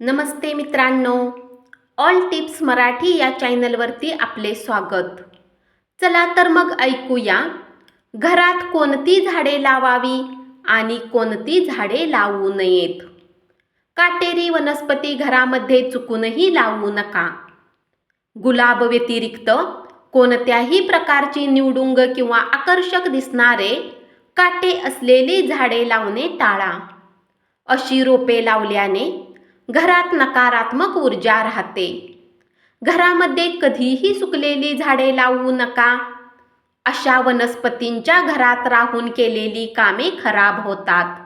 नमस्ते मित्रांनो. All tips Marathi या चॅनलवरती आपले स्वागत. चला तर मग ऐकूया. घरात कोणती झाडे लावावी आणि कोणती झाडे लावू नयेत? काटेरी वनस्पती घरामध्ये चुकूनही लावू नका. गुलाब व्यतिरिक्त कोणत्याही प्रकारची निवडुंग किंवा आकर्षक दिसणारे काटे असलेली झाडे लावणे टाळा. अशी रोपे लावल्याने घरात नकारात्मक ऊर्जा राहते. घरामध्ये कधीही सुकलेली झाडे लावू नका. अशा वनस्पतींच्या घरात राहून केलेली कामे खराब होतात.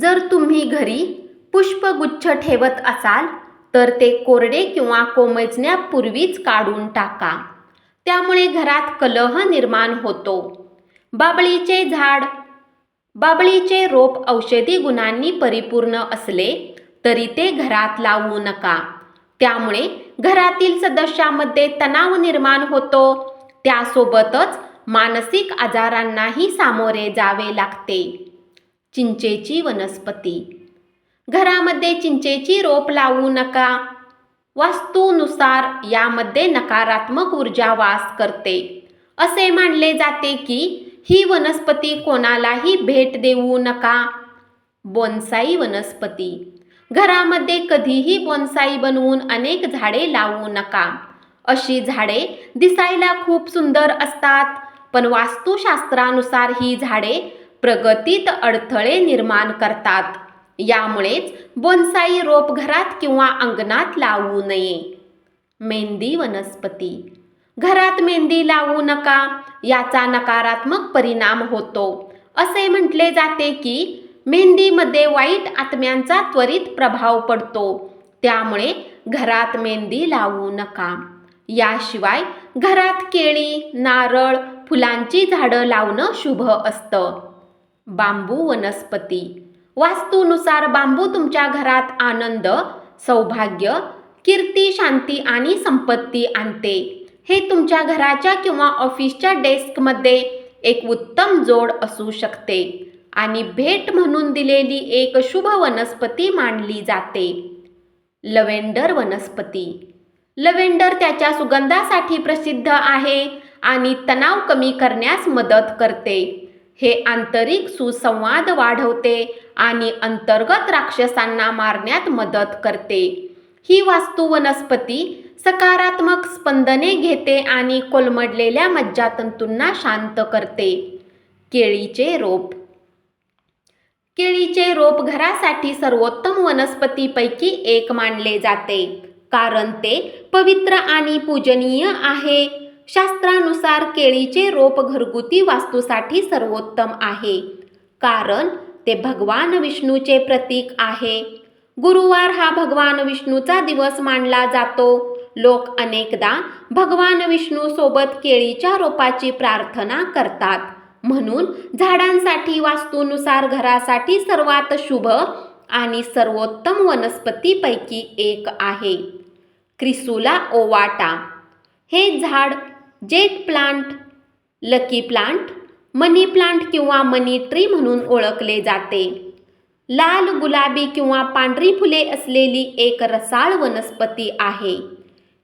जर तुम्ही घरी पुष्पगुच्छ ठेवत असाल तर ते कोरडे किंवा कोमजण्यापूर्वीच काढून टाका. त्यामुळे घरात कलह निर्माण होतो. बाबळीचे झाड बाबळीचे रोप औषधी गुणांनी परिपूर्ण असले तरी ते घरात लावू नका. त्यामुळे घरातील सदस्यामध्ये तणाव निर्माण होतो. त्यासोबतच मानसिक आजारांनाही सामोरे जावे लागते. चिंचेची वनस्पती. घरामध्ये चिंचेची रोप लावू नका. वास्तूनुसार यामध्ये नकारात्मक ऊर्जा वास करते. असे मानले जाते की ही वनस्पती कोणालाही भेट देऊ नका. बोनसाई वनस्पती. घरामध्ये कधीही बोनसाई बनवून अनेक झाडे लावू नका. अशी झाडे दिसायला खूप सुंदर असतात पण वास्तुशास्त्रानुसार ही झाडे प्रगतीत अडथळे निर्माण करतात. यामुळेच बोनसाई रोप घरात किंवा अंगणात लावू नये. मेहंदी वनस्पती. घरात मेहंदी लावू नका याचा नकारात्मक परिणाम होतो. असे म्हटले जाते की मेहंदीमध्ये वाईट आत्म्यांचा त्वरित प्रभाव पडतो. त्यामुळे घरात मेहंदी लावू नका. याशिवाय घरात केळी नारळ फुलांची झाडं लावणं शुभ असतं. बांबू वनस्पती. वास्तूनुसार बांबू तुमच्या घरात आनंद सौभाग्य कीर्ती शांती आणि संपत्ती आणते. हे तुमच्या घराच्या किंवा ऑफिसच्या डेस्कमध्ये एक उत्तम जोड असू शकते. आणि भेट म्हणून दिलेली एक शुभ वनस्पती मानली जाते. लव्हेंडर वनस्पती. लव्हेंडर त्याच्या सुगंधासाठी प्रसिद्ध आहे आणि तणाव कमी करण्यास मदत करते. हे आंतरिक सुसंवाद वाढवते आणि अंतर्गत राक्षसांना मारण्यात मदत करते. ही वास्तू वनस्पती सकारात्मक स्पंदने घेते आणि कोलमडलेल्या मज्जातंतूंना शांत करते. केळीचे रोप. केळीचे रोप घरासाठी सर्वोत्तम वनस्पतीपैकी एक मानले जाते. कारण ते पवित्र आणि पूजनीय आहे. शास्त्रानुसार केळीचे रोप घरगुती वास्तूसाठी सर्वोत्तम आहे. कारण ते भगवान विष्णूचे प्रतीक आहे. गुरुवार हा भगवान विष्णूचा दिवस मानला जातो. लोक अनेकदा भगवान विष्णू सोबत केळीच्या रोपाची प्रार्थना करतात. म्हणून झाडांसाठी वास्तूनुसार घरासाठी सर्वात शुभ आणि सर्वोत्तम वनस्पतीपैकी एक आहे. Crassula ovata. हे झाड jade plant lucky plant money plant किंवा मनी ट्री म्हणून ओळखले जाते. लाल गुलाबी किंवा पांढरी फुले असलेली एक रसाळ वनस्पती आहे.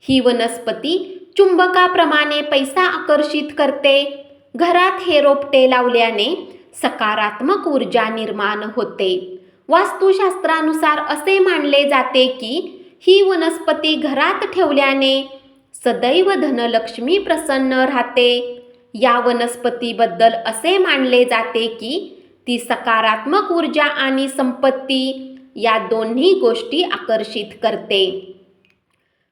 ही वनस्पती चुंबकाप्रमाणे पैसा आकर्षित करते. घरात हे रोपटे लावल्याने सकारात्मक ऊर्जा निर्माण होते. वास्तुशास्त्रानुसार असे मानले जाते की ही वनस्पती घरात ठेवल्याने सदैव धनलक्ष्मी प्रसन्न राहते. या वनस्पतीबद्दल असे मानले जाते की ती सकारात्मक ऊर्जा आणि संपत्ती या दोन्ही गोष्टी आकर्षित करते.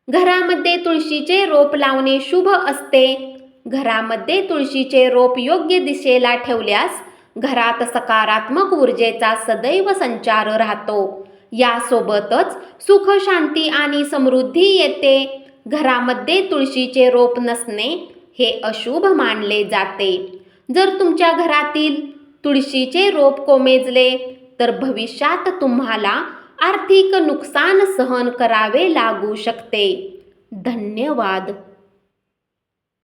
घरामध्ये तुळशीचे रोप लावणे शुभ असते. घरामध्ये तुळशीचे रोप योग्य दिशेला ठेवल्यास घरात सकारात्मक ऊर्जेचा सदैव संचार राहतो. यासोबतच सुख शांती आणि समृद्धी येते. घरामध्ये तुळशीचे रोप नसणे हे अशुभ मानले जाते. जर तुमच्या घरातील तुळशीचे रोप कोमेजले तर भविष्यात तुम्हाला आर्थिक नुकसान सहन करावे लागू शकते. धन्यवाद.